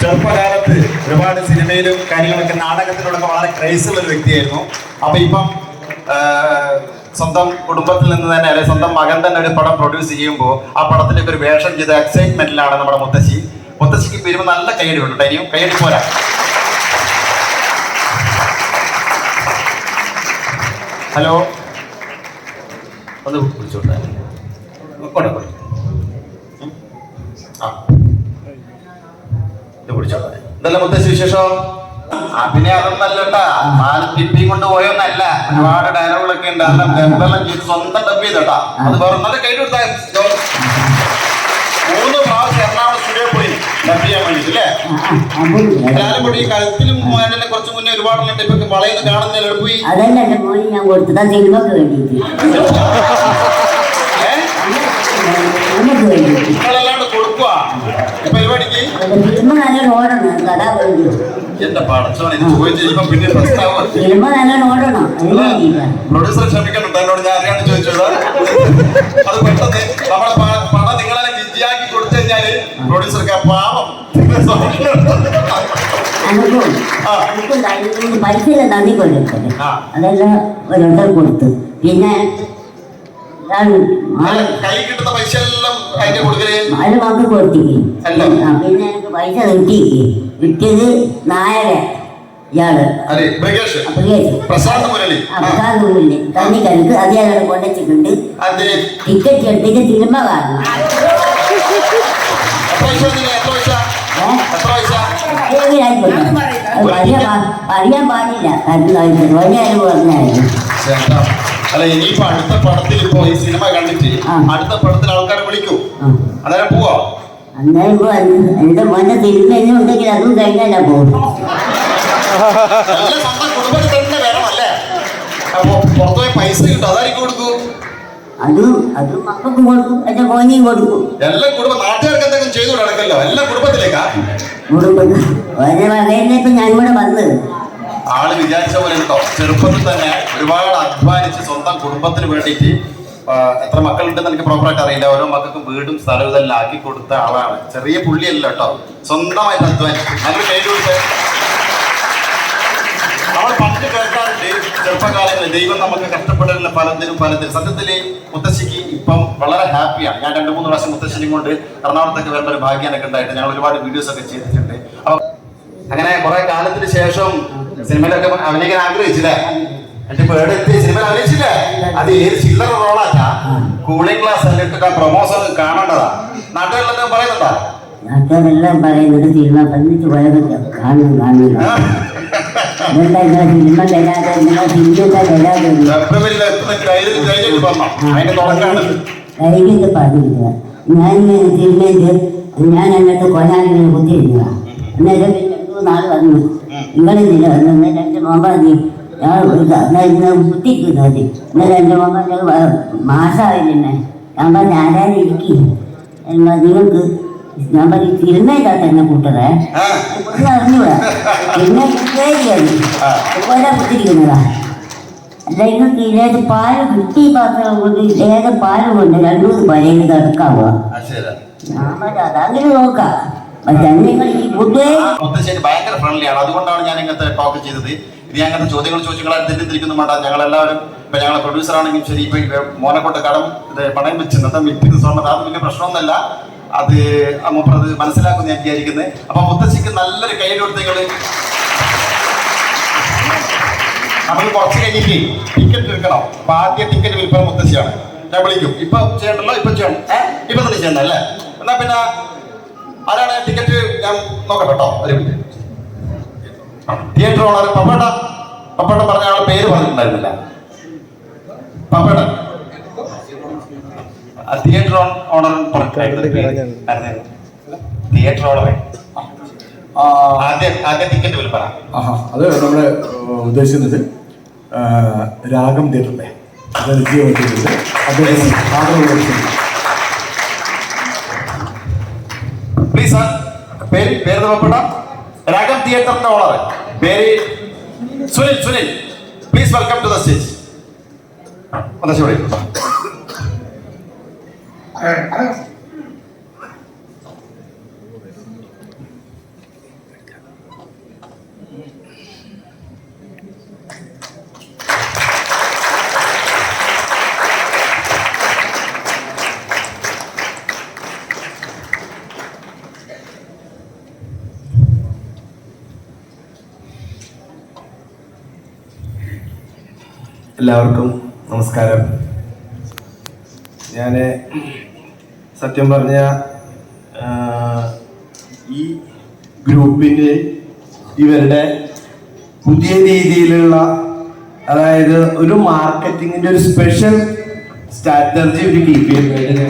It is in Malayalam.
ചെറുപ്പകാലത്ത് ഒരുപാട് സിനിമയിലും കാര്യങ്ങളൊക്കെ നാടകത്തിലൂടെ വളരെ ക്രൈസ് ഉള്ള ഒരു വ്യക്തിയായിരുന്നു. അപ്പൊ ഇപ്പം സ്വന്തം കുടുംബത്തിൽ നിന്ന് തന്നെ അല്ലെ സ്വന്തം മകൻ തന്നെ ഒരു പടം പ്രൊഡ്യൂസ് ചെയ്യുമ്പോൾ ആ പടത്തിലേക്ക് ഒരു വേഷം ചെയ്ത എക്സൈറ്റ്മെന്റിലാണ് നമ്മുടെ മുത്തശ്ശി. മുത്തശ്ശിക്ക് വരുമ്പോൾ നല്ല കൈയടി ഉണ്ട് ഇനിയും കൈയടി പോരാ. ഹലോ? ഒന്ന് വിളിച്ചോട്ടെ കൊണ്ടോ പിടിച്ചോട്ടെ മുത്ത വിശേഷം ആ പിന്നെ അതൊന്നല്ലട്ടാ. നാല് ടിപ്പിയും കൊണ്ട് പോയൊന്നല്ല. ഒരുപാട് ഡയലോഗുകളൊക്കെ ഉണ്ട്. അതെല്ലാം ഡബെല്ലാം ചെയ്ത്. സ്വന്തം ഡബ് ചെയ്തട്ടാ അത് വെറുതെ കൈ കൊടുത്താൽ മൂന്ന് പ്രാവശ്യം എറണാകുളം സ്റ്റുഡിയോ പോയി ഡബ് ചെയ്യാൻ വേണ്ടിട്ട് അല്ലേ? കൂടി ഈ കഴുത്തിലും മോനെ കുറച്ച് മുന്നേ ഒരുപാടുണ്ട് ഇപ്പൊ വളയൊന്നും കാണുന്നതിൽ പോയി അതല്ല മോന് ഞാൻ കൊടുത്തതാ സിനിമക്ക് വേണ്ടിയിട്ട്. എന്റെ പടച്ചോനെ ഇത് ചോദിച്ചു ഇപ്പൊ പിന്നെ പ്രൊഡ്യൂസർ ക്ഷമിക്കുന്നുണ്ട് എന്നോട് ഞാൻ അറിയാണ്ട് ചോദിച്ചത്. അത് പെട്ടെന്ന് നമ്മുടെ പണം നിങ്ങളെ വിജയാക്കി കൊടുത്തു കഴിഞ്ഞാൽ പ്രൊഡ്യൂസർക്ക് ആ പാവം എനിക്കും ആ. എനിക്കും അതിന് പൈസ നന്ദി ആ. അതെല്ലാം ഓരോരുത്തർ കൊടുത്തു. പിന്നെ കൈ കിട്ടുന്ന പൈസ എല്ലാം അതിന്റെ കൊടുക്കൽ അത് വാക്ക് കൊടുത്തിക്ക് പിന്നെ എനിക്ക് പൈസ കിട്ടിക്ക് കിട്ടിയത് നായക ഇയാൾ. പ്രസാദ് മുരളി. അപ്പുറമില്ല തന്നിക്കരുക്ക് അത് അയാൾ കൊണ്ടുവച്ചിട്ടുണ്ട് ടിക്കറ്റ് എടുത്തിട്ട് സിനിമ കാണണം. പറയാൻ പാടില്ല. വലിയ അല്ല ഇനിയിപ്പോ അടുത്ത പടത്തിൽ ഇപ്പോ ഈ സിനിമ കണ്ടിട്ട് അടുത്ത പടത്തിൽ ആൾക്കാരെ വിളിക്കൂ. അന്നേരം പോവാ. അന്നേരം എന്റെ സിനിമ ഉണ്ടെങ്കിൽ അതും കഴിഞ്ഞാലാ പോകും. എല്ലാം സ്വന്തം കുടുംബത്തിൽ തന്നെ വേണമല്ലേ പൈസ കിട്ടും. അതായിരിക്കും കൊടുക്കൂ. അതും അതും മക്കൾക്കും കൊടുക്കും. എന്റെ മോനെയും കൊടുക്കും. എല്ലാം കുടുംബം നാട്ടുകാർക്ക് എന്തെങ്കിലും ചെയ്തു നടക്കല്ലോ? എല്ലാം കുടുംബത്തിലേക്കാ? ഇപ്പൊ ഞാൻ ഇവിടെ വന്നത് ആൾ വിചാരിച്ച പോലെ കേട്ടോ ചെറുപ്പത്തിൽ തന്നെ ഒരുപാട് അധ്വാനിച്ച് സ്വന്തം കുടുംബത്തിന് വേണ്ടിയിട്ട് എത്ര മക്കളുണ്ടെന്ന് എനിക്ക് പ്രോപ്പറായിട്ട് അറിയില്ല. ഓരോ മക്കൾക്കും വീടും സ്ഥലവും ഇതെല്ലാം ആക്കി കൊടുത്ത ആളാണ്. ചെറിയ പുള്ളിയല്ല കേട്ടോ. സ്വന്തമായിട്ട് അധ്വാനിച്ചു. നല്ല പേര് കൊടുത്ത്. ചെറുപ്പകാലങ്ങളിൽ ദൈവം നമുക്ക് കഷ്ടപ്പെടലിന് പലതിനും പലതിനും സത്യത്തിൽ മുത്തശ്ശിക്ക് ഇപ്പം വളരെ ഹാപ്പിയാണ്. ഞാൻ രണ്ടു മൂന്ന് പ്രാവശ്യം മുത്തശ്ശിനെയും കൊണ്ട് എറണാകുളത്തൊക്കെ വരുന്ന ഒരു ഭാഗ്യാനൊക്കെ ഉണ്ടായിട്ട് ഞങ്ങൾ ഒരുപാട് വീഡിയോസ് ഒക്കെ ചെയ്തിട്ടുണ്ട്. അപ്പൊ അങ്ങനെ കുറെ കാലത്തിന് ശേഷം സിനിമയിലൊക്കെ അഭിനയിക്കാൻ ആഗ്രഹിച്ചില്ലേ? എന്റെ പേട് എത്തി? സിനിമയിൽ അഭിനയിച്ചില്ലേ? അത് ഏത് ചില്ലറ റോളാച്ചാ കൂളിംഗ് ക്ലാസ് അല്ലെങ്കിൽ പ്രൊമോഷൻ കാണേണ്ടതാ? നാട്ടുകാരിലൊക്കെ പറയുന്നുണ്ടോ? നാട്ടുകാരെല്ലാം പറയുന്നത് സിനിമ വന്നിട്ട് പോയതൊക്കെ കാണുന്നു കാണണം ധൈര്യം പറഞ്ഞില്ല ഞാൻ സിനിമയിൽ ഞാൻ എന്നിട്ട് കൊല്ലാനിങ്ങനെ കുത്തിയിരുന്ന അന്നേരം രണ്ടു നാൾ വന്നു. നിങ്ങളെന്തിനാ വന്നു. എന്റെ മോൻ പറഞ്ഞു ഞാൻ കുത്തിക്കുന്നത് അന്നേരം എന്റെ മോൻ പറഞ്ഞു മാസമായില്ലേ ഞാൻ പറഞ്ഞു എന്നാ നിങ്ങൾക്ക് ഞാൻ പറഞ്ഞു സിനിമയിലാത്ത എന്നെ കൂട്ടറേ ആ ഒന്ന് അറിഞ്ഞൂടാ പിന്നെ കുട്ടിയായി അതുപോലെ കുത്തിരിക്കുന്നതാ അല്ല നിങ്ങൾക്ക് ഇതിനകത്ത് പാൽ കിട്ടി പാത്രം കൊണ്ട് ഏത് പാലും കൊണ്ട് രണ്ടു മൂന്ന് പഴയത് കിടക്കാവോ അത് ശരിയാ ഞാൻ പറഞ്ഞു അതങ്ങനെ നോക്കാം പക്ഷെ നിങ്ങൾ ഈ ഫുഡ് മുത്തശ്ശേരി ഭയങ്കര ഫ്രണ്ട്ലിയാണ് അതുകൊണ്ടാണ് ഞാൻ ഇങ്ങനത്തെ ടോക്ക് ചെയ്തത്. ഇത് ഞാൻ അങ്ങനത്തെ ചോദ്യങ്ങൾ ചോദിച്ചുകളെ തെറ്റിദ്ധരിക്കുന്നു വേണ്ട ഞങ്ങൾ എല്ലാവരും ഇപ്പൊ ഞങ്ങളെ പ്രൊഡ്യൂസർ ആണെങ്കിലും ശരി ഇപ്പൊ ഈ മോനെ കൊണ്ട് കടം ഇത് പണയം വെച്ച് ഇന്നത്തെ വിറ്റ് സ്വർണം അത് വലിയ പ്രശ്നമൊന്നുമല്ല. അത് മൂപ്പർ അത് മനസ്സിലാക്കുന്ന ഞാൻ വിചാരിക്കുന്നത് അപ്പൊ മുത്തശ്ശിക്ക് നല്ലൊരു കൈ കൊടുത്തേകൾ നമ്മൾ കുറച്ച് കഴിഞ്ഞിട്ട് ടിക്കറ്റ് എടുക്കണം. അപ്പൊ ആദ്യ ടിക്കറ്റ് വിൽപ്പന മുത്തശ്ശിയാണ്. ഞാൻ വിളിക്കും. ഇപ്പൊ ചെയ്യണ്ടല്ലോ ഇപ്പൊ ചെയ്യണം ഇപ്പൊ തന്നെ ചെയ്യണ്ട അല്ലേ? എന്നാ പിന്നെ ആരാണ് ടിക്കറ്റ് ഞാൻ നോക്കട്ടെ കേട്ടോ ഒരു മിനിറ്റ് തിയേറ്റർ ഓണർ പപ്പേട്ട. പപ്പേട്ട പറഞ്ഞ ആളെ പേര് പറഞ്ഞിട്ടുണ്ടായിരുന്നില്ല. പപ്പേട്ട തിയേറ്റർ ഓണർ തിയേറ്റർ ഓണറെ അത് നമ്മൾ ഉദ്ദേശിക്കുന്നത് രാഗം തിയേറ്ററിലെ പ്ലീസ് പേര് പേര് രാഗം തിയേറ്ററിന്റെ ഓണർ പേര് Sunil Sunil. Please welcome to the stage ഒന്ന് ശരി എല്ലാവർക്കും നമസ്കാരം. ഞാൻ സത്യം പറഞ്ഞ ഈ ഗ്രൂപ്പിന്റെ ഇവരുടെ പുതിയ രീതിയിലുള്ള അതായത് ഒരു മാർക്കറ്റിങ്ങിന്റെ ഒരു സ്പെഷ്യൽ സ്ട്രാറ്റജി ഒരു കീപ്പ് ചെയ്യുന്നതിന്